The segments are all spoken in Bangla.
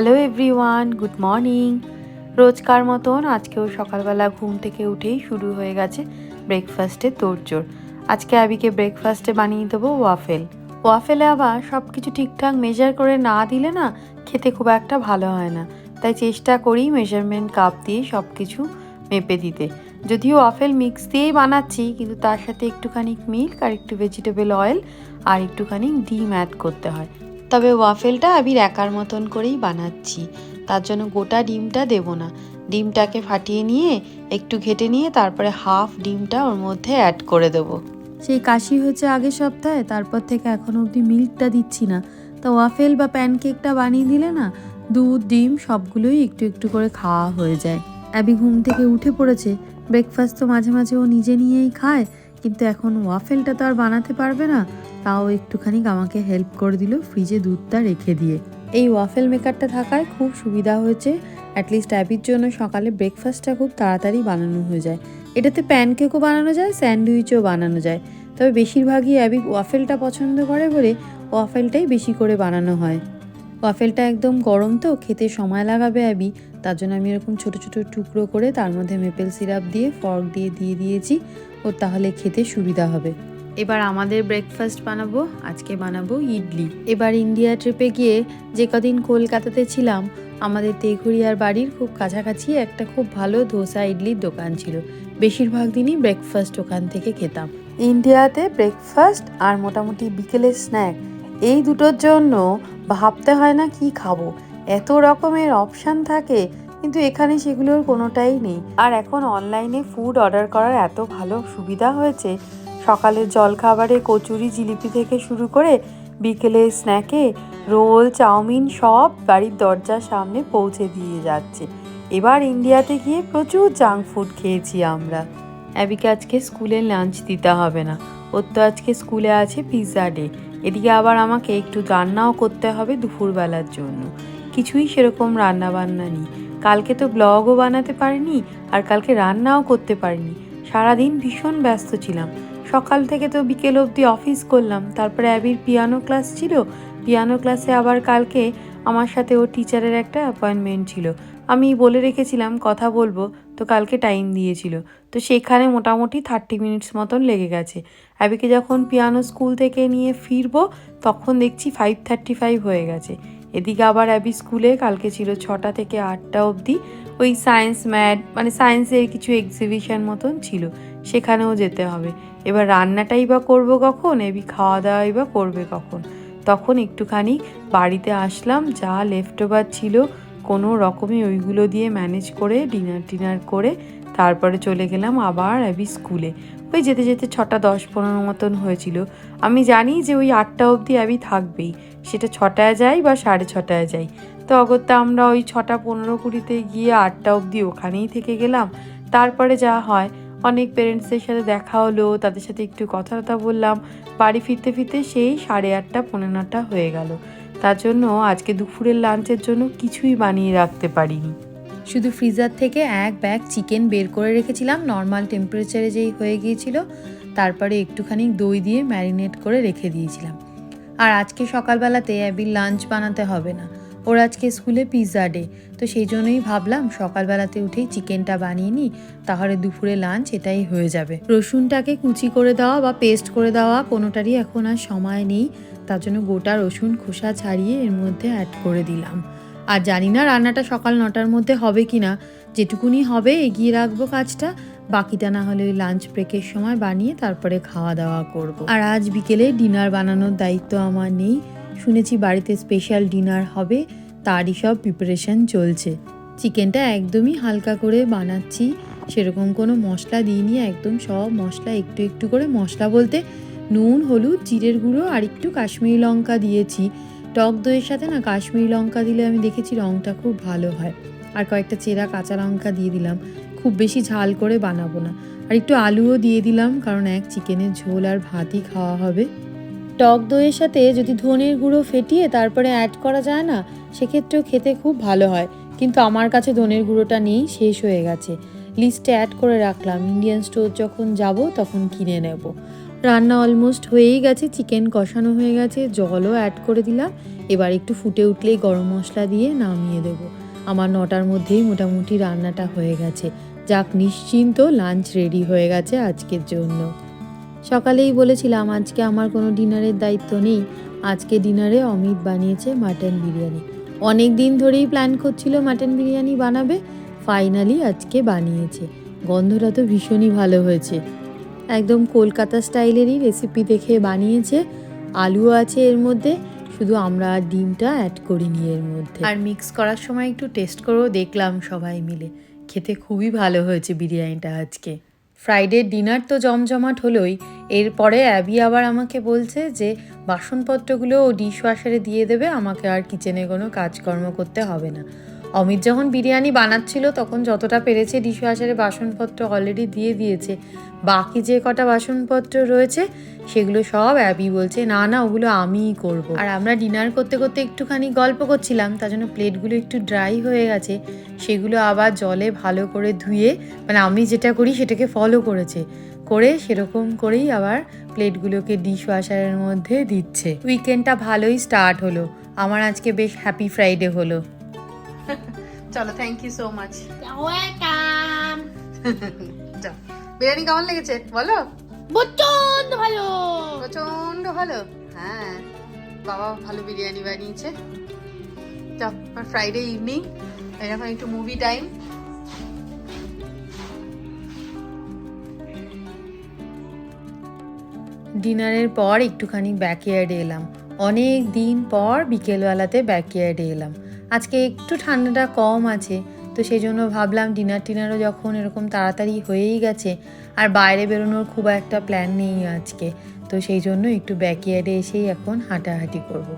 হ্যালো এভরিওয়ান গুড মর্নিং রোজকার মতন আজকেও সকালবেলা ঘুম থেকে উঠেই শুরু হয়ে গেছে ব্রেকফাস্টে তোড়জোড়। আজকে আবিকে ব্রেকফাস্টে বানিয়ে দেবো ওয়াফেল ওয়াফেলে আবার সব কিছু ঠিকঠাক মেজার করে না দিলে না খেতে খুব একটা ভালো হয় না। তাই চেষ্টা করি মেজারমেন্ট কাপ দিয়ে সব কিছু মেপে দিতে। যদিও ওয়াফেল মিক্স দিয়েই বানাচ্ছি, কিন্তু তার সাথে একটুখানি মিল্ক আর একটু ভেজিটেবল অয়েল আর একটুখানি ডিম অ্যাড করতে হয়। তবে ওয়াফেলটা আবির একার মতন করেই বানাচ্ছি। তার জন্য গোটা ডিমটা দেব না। ডিমটাকে ফাটিয়ে নিয়ে, একটু ঘেটে নিয়ে তারপরে হাফ ডিমটা ওর মধ্যে অ্যাড করে দেবো। সেই কাশি হয়েছে আগের সপ্তাহে, তারপর থেকে এখন অবধি মিল্কটা দিচ্ছি না। তা ওয়াফেল বা প্যানকেকটা বানিয়ে দিলে না, দুধ, ডিম সবগুলোই একটু একটু করে খাওয়া হয়ে যায়। অ্যাবি ঘুম থেকে উঠে পড়েছে। ব্রেকফাস্ট তো মাঝে মাঝে ও নিজে নিয়েই খায়, কিন্তু এখন ওয়াফেলটা তো আর বানাতে পারবে না। তাও একটুখানি আমাকে হেল্প করে দিল ফ্রিজে দুধটা রেখে দিয়ে। এই ওয়াফেল মেকারটা থাকায় খুব সুবিধা হয়েছে। অ্যাটলিস্ট অ্যাবির জন্য সকালে ব্রেকফাস্টটা খুব তাড়াতাড়ি বানানো হয়ে যায়। এটাতে প্যানকেকও বানানো যায় স্যান্ডউইচও বানানো যায়। তবে বেশিরভাগই অ্যাবি ওয়াফেলটা পছন্দ করে বলে ওয়াফেলটাই বেশি করে বানানো হয়। ওয়াফেলটা একদম গরম তো, খেতে সময় লাগাবে অ্যাবি তার জন্য আমি এরকম ছোট ছোট টুকরো করে তার মধ্যে মেপেল সিরাপ দিয়ে ফর্ক দিয়ে দিয়ে দিয়েছি। ও তাহলে খেতে সুবিধা হবে। এবার আমাদের ব্রেকফাস্ট বানাবো, আজকে বানাবো ইডলি। এবার ইন্ডিয়া ট্রিপে গিয়ে যে কদিন কলকাতাতে ছিলাম, আমাদের তেঘুরিয়ার বাড়ির খুব কাছাকাছি একটা খুব ভালো ধোসা ইডলির দোকান ছিল। বেশিরভাগ দিনই ব্রেকফাস্ট ওখান থেকে খেতাম। ইন্ডিয়াতে ব্রেকফাস্ট আর মোটামুটি বিকেলের স্ন্যাক এই দুটোর জন্য ভাবতে হয় না কি খাব। এত রকমের অপশান থাকে, কিন্তু এখানে সেগুলোর কোনোটাই নেই। আর এখন অনলাইনে ফুড অর্ডার করার এত ভালো সুবিধা হয়েছে সকালের জলখাবারে কচুরি, জিলিপি থেকে শুরু করে বিকেলে স্ন্যাকে, রোল, চাউমিন সব বাড়ির দরজার সামনে পৌঁছে দিয়ে যাচ্ছে। এবার ইন্ডিয়াতে গিয়ে প্রচুর জাঙ্ক ফুড খেয়েছি আমরা। অ্যাবিকে আজকে স্কুলে লাঞ্চ দিতে হবে না। ওর তো আজকে স্কুলে আছে পিৎজা ডে। এদিকে আবার আমাকে একটু রান্নাও করতে হবে দুপুরবেলার জন্য। কিছুই সেরকম রান্না বান্না নেই। কালকে তো ব্লগও বানাতে পারিনি আর কালকে রান্নাও করতে পারিনি। সারাদিন ভীষণ ব্যস্ত ছিলাম। সকাল থেকে তো বিকেল অবধি অফিস করলাম। তারপরে অ্যাবির পিয়ানো ক্লাস ছিল। পিয়ানো ক্লাসে আবার কালকে আমার সাথে ও টিচারের একটা অ্যাপয়েন্টমেন্ট ছিল। আমি বলে রেখেছিলাম, কথা বলব। তো কালকে টাইম দিয়েছিল। তো সেখানে মোটামুটি থার্টি মিনিটস মতন লেগে গেছে। অ্যাবিকে যখন পিয়ানো স্কুল থেকে নিয়ে ফিরবো, তখন দেখছি ফাইভ থার্টি ফাইভ হয়ে গেছে। এদিকে আবার অ্যাবি স্কুলে, কালকে ছিল ছটা থেকে আটটা অবধি। ওই সায়েন্স ম্যাড মানে সায়েন্সের কিছু এক্সিবিশন মতন ছিল, সেখানেও যেতে হবে। এবার রান্নাটাই বা করব কখন? এবি খাওয়া দাওয়াই বা করবে কখন? তখন একটুখানি বাড়িতে আসলাম, যা লেফট ওভার ছিল, কোনো রকমে ওইগুলো দিয়ে ম্যানেজ করে ডিনার টিনার করে তারপরে চলে গেলাম আবার অ্যাবি স্কুলে ওই যেতে যেতে ছটা দশ পনেরো মতন হয়েছিল। আমি জানি যে ওই আটটা অবধি অ্যাবি থাকবেই। সেটা ছটায় যাই বা সাড়ে ছটায় যাই। তো অগত্যা আমরা ওই ছটা পনেরো কুড়িতে গিয়ে আটটা অবধি ওখানেই থেকে গেলাম। তারপরে যা হয়, অনেক পেরেন্টসদের সাথে দেখা হলো, তাদের সাথে একটু কথা বললাম। বাড়ি ফিরতে ফিরতে সেই সাড়ে আটটা পনেরো নটা হয়ে গেল। তার জন্য আজকে দুপুরের লাঞ্চের জন্য কিছুই বানিয়ে রাখতে পারিনি। শুধু ফ্রিজার থেকে এক ব্যাগ চিকেন বের করে রেখেছিলাম, নর্মাল টেম্পারেচারে যেই হয়ে গিয়েছিল, তারপরে একটুখানি দই দিয়ে ম্যারিনেট করে রেখে দিয়েছিলাম। আর আজকে সকালবেলাতে অ্যাবির লাঞ্চ বানাতে হবে না। ওর আজকে স্কুলে পিৎজা ডে তো সেই জন্যই ভাবলাম সকালবেলাতে উঠেই চিকেনটা বানিয়ে নিই, তাহলে দুপুরে লাঞ্চ এটাই হয়ে যাবে। রসুনটাকে কুচি করে দেওয়া বা পেস্ট করে দেওয়া কোনোটারই এখন আর সময় নেই, তার জন্য গোটা রসুন খোসা ছাড়িয়ে এর মধ্যে অ্যাড করে দিলাম। আর জানি না রান্নাটা সকাল নটার মধ্যে হবে কি না যেটুকুনি হবে এগিয়ে রাখব কাজটা। বাকিটা না হলে ওই লাঞ্চ ব্রেকের সময় বানিয়ে তারপরে খাওয়া দাওয়া করব। আর আজ বিকেলে ডিনার বানানোর দায়িত্ব আমার নেই। শুনেছি বাড়িতে স্পেশাল ডিনার হবে। তারই সব প্রিপারেশন চলছে। চিকেনটা একদমই হালকা করে বানাচ্ছি। সেরকম কোনো মশলা দিইনি। একদম সব মশলা একটু একটু করে মশলা বলতে নুন, হলুদ, জিরের গুঁড়ো আর একটু কাশ্মীরি লঙ্কা দিয়েছি। টক দইয়ের সাথে না কাশ্মীরি লঙ্কা দিলে আমি দেখেছি রঙটা খুব ভালো হয়। আর কয়েকটা চেরা কাঁচা লঙ্কা দিয়ে দিলাম। খুব বেশি ঝাল করে বানাবো না। আর একটু আলুও দিয়ে দিলাম, কারণ এক চিকেনের ঝোল আর ভাতই খাওয়া হবে। টক দইয়ের সাথে যদি ধনের গুঁড়ো ফেটিয়ে তারপরে অ্যাড করা যায় না, সেক্ষেত্রেও খেতে খুব ভালো হয়। কিন্তু আমার কাছে ধনের গুঁড়োটা নেই, শেষ হয়ে গেছে। লিস্টে অ্যাড করে রাখলাম। ইন্ডিয়ান স্টোর যখন যাব তখন কিনে নেব। রান্না অলমোস্ট হয়েই গেছে চিকেন কষানো হয়ে গেছে, জলও অ্যাড করে দিলাম। এবার একটু ফুটে উঠলেই গরম মশলা দিয়ে নামিয়ে দেবো। আমার নটার মধ্যেই মোটামুটি রান্নাটা হয়ে গেছে। যাক, নিশ্চিন্ত লাঞ্চ রেডি হয়ে গেছে আজকের জন্য। সকালেই বলেছিলাম, আজকে আমার কোনো ডিনারের দায়িত্ব নেই। আজকে ডিনারে অমিত বানিয়েছে মাটন বিরিয়ানি। অনেক দিন ধরেই প্ল্যান করছিল মাটন বিরিয়ানি বানাবে। ফাইনালি আজকে বানিয়েছে। গন্ধটা তো ভীষণই ভালো হয়েছে। একদম কলকাতা স্টাইলেরই রেসিপি দেখে বানিয়েছে। আলু আছে এর মধ্যে, শুধু আমরা ডিমটা অ্যাড করিনি এর মধ্যে। আর মিক্স করার সময় একটু টেস্ট করেও দেখলাম সবাই মিলে। খেতে খুবই ভালো হয়েছে বিরিয়ানিটা আজকে। ফ্রাইডে ডিনার তো জমজমাট হলোই, এরপরে অ্যাবি আবার আমাকে বলছে যে, বাসনপত্রগুলো ও ডিশ ওয়াশারে দিয়ে দেবে, আমাকে আর কিচেনে কোনো কাজকর্ম করতে হবে না। অমিত যখন বিরিয়ানি বানাচ্ছিল, তখন যতটা পেরেছে ডিশ ওয়াশারে বাসনপত্র অলরেডি দিয়ে দিয়েছে। বাকি যে কটা বাসনপত্র রয়েছে, সেগুলো সব অ্যাবি বলছে, না না, ওগুলো আমিই করব। আর আমরা ডিনার করতে করতে একটুখানি গল্প করছিলাম, তার জন্য প্লেটগুলো একটু ড্রাই হয়ে গেছে। সেগুলো আবার জলে ভালো করে ধুয়ে মানে আমি যেটা করি সেটাকে ফলো করেছে। করে সেরকম করেই আবার প্লেটগুলোকে ডিশ ওয়াশারের মধ্যে দিচ্ছে। উইকেন্ডটা ভালোই স্টার্ট হলো। আমার আজকে বেশ হ্যাপি ফ্রাইডে হলো। চলো thank you so much welcome যাও। বিরিয়ানি কেমন লেগেছে? বলো। প্রচণ্ড ভালো। প্রচণ্ড ভালো। হ্যাঁ বাবা ভালো বিরিয়ানি বানিয়েছে। আমার ফ্রাইডে ইভিনিং এরকম একটু মুভি টাইম ডিনারের পর একটুখানি ব্যাকইয়ার্ডে এলাম। অনেক দিন পর বিকেলবেলাতে ব্যাকইয়ার্ডে এলাম। আজকে একটু ঠান্ডাটা কম আছে, তো সেই জন্য ভাবলাম ডিনার টিনারও যখন এরকম তাড়াতাড়ি হয়েই গেছে, আর বাইরে বেরোনোর খুব একটা প্ল্যান নেই আজকে, তো সেই জন্য একটু ব্যাকইয়ার্ডে এসেই এখন হাঁটাহাঁটি করব।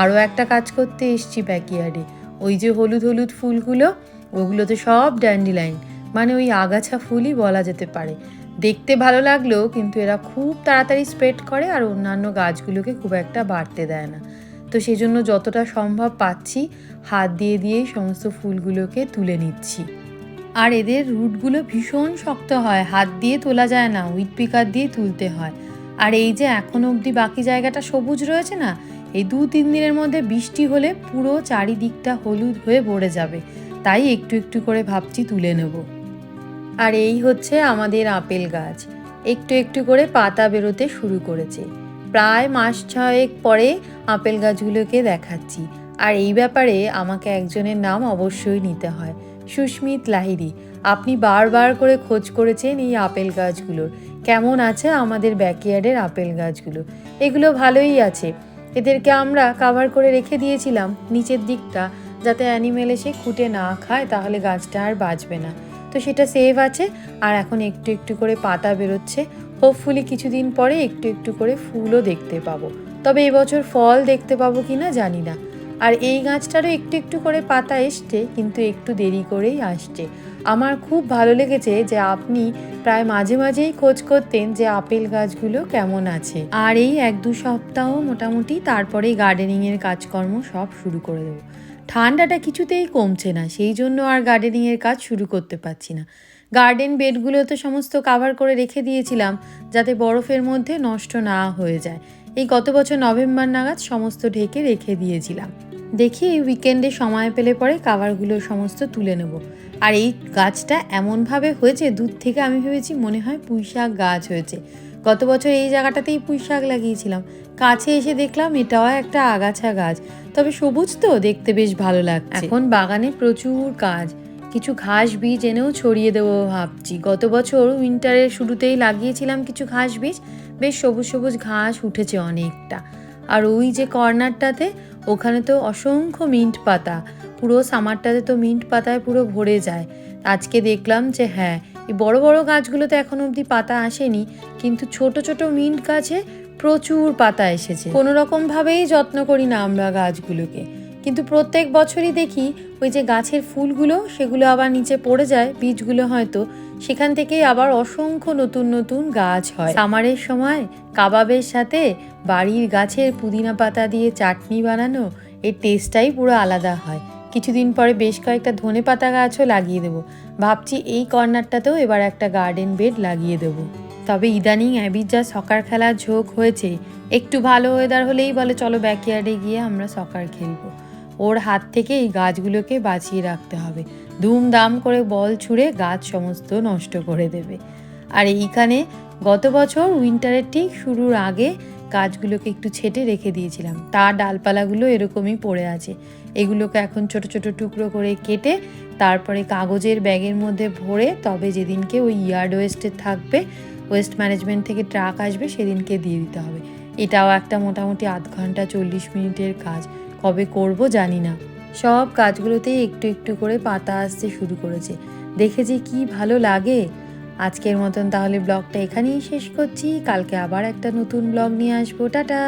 আরও একটা কাজ করতে এসছি ব্যাকইয়ার্ডে ওই যে হলুদ হলুদ ফুলগুলো ওগুলো তো সব ড্যান্ডিলাইন মানে ওই আগাছা ফুলই বলা যেতে পারে দেখতে ভালো লাগলেও কিন্তু এরা খুব তাড়াতাড়ি স্প্রেড করে আর অন্যান্য গাছগুলোকে খুব একটা বাড়তে দেয় না তো সেই জন্য যতটা সম্ভব পাচ্ছি, হাত দিয়ে দিয়েই সমস্ত ফুলগুলোকে তুলে নিচ্ছি। আর এদের রুটগুলো ভীষণ শক্ত হয়, হাত দিয়ে তোলা যায় না উইট পিকার দিয়ে তুলতে হয়। আর এই যে এখন অবধি বাকি জায়গাটা সবুজ রয়েছে না, এই দু তিন দিনের মধ্যে বৃষ্টি হলে পুরো চারিদিকটা হলুদ হয়ে ভরে যাবে। তাই একটু একটু করে ভাবছি তুলে নেব। আর এই হচ্ছে আমাদের আপেল গাছ। একটু একটু করে পাতা বেরোতে শুরু করেছে। প্রায় মাস ছয়েক পরে আপেল গাছগুলোকে দেখাচ্ছি। আর এই ব্যাপারে আমাকে একজনের নাম অবশ্যই নিতে হয়, সুস্মিত লাহিরি আপনি বারবার করে খোঁজ করেছেন এই আপেল গাছগুলোর। কেমন আছে আমাদের ব্যাকইয়ার্ডের আপেল গাছগুলো? এগুলো ভালোই আছে। এদেরকে আমরা কাভার করে রেখে দিয়েছিলাম নিচের দিকটা, যাতে অ্যানিমেল এসে খুঁটে না খায়, তাহলে গাছটা আর বাঁচবে না। তো সেটা সেভ আছে। আর এখন একটু একটু করে পাতা বেরোচ্ছে। হোপফুলি কিছুদিন পরে একটু একটু করে ফুলও দেখতে পাবো। তবে এবছর ফল দেখতে পাবো কি না জানি না। আর এই গাছটারও একটু একটু করে পাতা এসছে, কিন্তু একটু দেরি করেই আসছে। আমার খুব ভালো লেগেছে যে আপনি প্রায় মাঝে মাঝেই খোঁজ করতেন যে আপেল গাছগুলো কেমন আছে। আর এই এক দু সপ্তাহ মোটামুটি তারপরে গার্ডেনিংয়ের কাজকর্ম সব শুরু করে দেবো। ঠান্ডাটা কিছুতেই কমছে না, সেই জন্য আর গার্ডেনিংয়ের কাজ শুরু করতে পারছি না। গার্ডেন বেডগুলো তো সমস্ত কাভার করে রেখে দিয়েছিলাম যাতে বরফের মধ্যে নষ্ট না হয়ে যায়। এই গত বছর নভেম্বর নাগাদ সমস্ত ঢেকে রেখে দিয়েছিলাম। দেখি এই উইকেন্ডে সময় পেলে পরে কাভারগুলো সমস্ত তুলে নেব। আর এই গাছটা এমনভাবে হয়েছে, দূর থেকে আমি ভেবেছি মনে হয় পুঁই শাক গাছ হয়েছে। গত বছর এই জায়গাটাতেই পুঁই শাক লাগিয়েছিলাম। কাছে এসে দেখলাম এটাও একটা আগাছা গাছ। তবে সবুজ তো, দেখতে বেশ ভালো লাগছে। এখন বাগানে প্রচুর কাজ কিছু ঘাস বীজ এনেও ছড়িয়ে দেবো ভাবছি। গত বছর উইন্টারের শুরুতেই লাগিয়েছিলাম কিছু ঘাস বীজ, বেশ সবুজ সবুজ ঘাস উঠেছে অনেকটা। আর ওই যে কর্নারটাতে, ওখানে তো অসংখ্য মিন্ট পাতা, পুরো সামারটাতে তো মিন্ট পাতায় পুরো ভরে যায়। আজকে দেখলাম যে হ্যাঁ এই বড় বড় গাছগুলোতে এখন অবধি পাতা আসেনি, কিন্তু ছোট ছোট মিন্ট গাছে প্রচুর পাতা এসেছে। কোনো রকম ভাবেই যত্ন করি না আমরা গাছগুলোকে। কিন্তু প্রত্যেক বছরই দেখি ওই যে গাছের ফুলগুলো, সেগুলো আবার নিচে পড়ে যায়, বীজগুলো হয়তো। সেখান থেকেই আবার অসংখ্য নতুন নতুন গাছ হয়। সামারের সময় কাবাবের সাথে বাড়ির গাছের পুদিনা পাতা দিয়ে চাটনি বানানো, এর টেস্টটাই পুরো আলাদা হয়। কিছুদিন পরে বেশ কয়েকটা ধনে পাতা গাছও লাগিয়ে দেবো। ভাবছি এই কর্নারটাতেও এবার একটা গার্ডেন বেড লাগিয়ে দেবো। তবে ইদানিং অ্যাবির যা সকার খেলার ঝোঁক হয়েছে, একটু ভালো ওয়েদার হলেই বলে চলো ব্যাকইয়ার্ডে গিয়ে আমরা সকার খেলব। ওর হাত থেকে এই গাছগুলোকে বাঁচিয়ে রাখতে হবে। ধুমধাম করে বল ছুঁড়ে গাছ সমস্ত নষ্ট করে দেবে। আর এইখানে গত বছর উইন্টারের ঠিক শুরুর আগে গাছগুলোকে একটু ছেটে রেখে দিয়েছিলাম। তার ডালপালাগুলো এরকমই পড়ে আছে। এগুলোকে এখন ছোট ছোট টুকরো করে কেটে তারপরে কাগজের ব্যাগের মধ্যে ভরে তবে যেদিনকে ওই ইয়ার্ড ওয়েস্টে থাকবে, ওয়েস্ট ম্যানেজমেন্ট থেকে ট্রাক আসবে সেদিনকে দিয়ে দিতে হবে। এটাও একটা মোটামুটি আধ ঘণ্টা চল্লিশ মিনিটের কাজ। কবে করব জানি না। সব কাজগুলোতেই একটু একটু করে পাতা আসতে শুরু করেছে। দেখে যে কি ভালো লাগে। আজকের মতন তাহলে ব্লগটা এখানেই শেষ করছি। কালকে আবার একটা নতুন ব্লগ নিয়ে আসব। টাটা!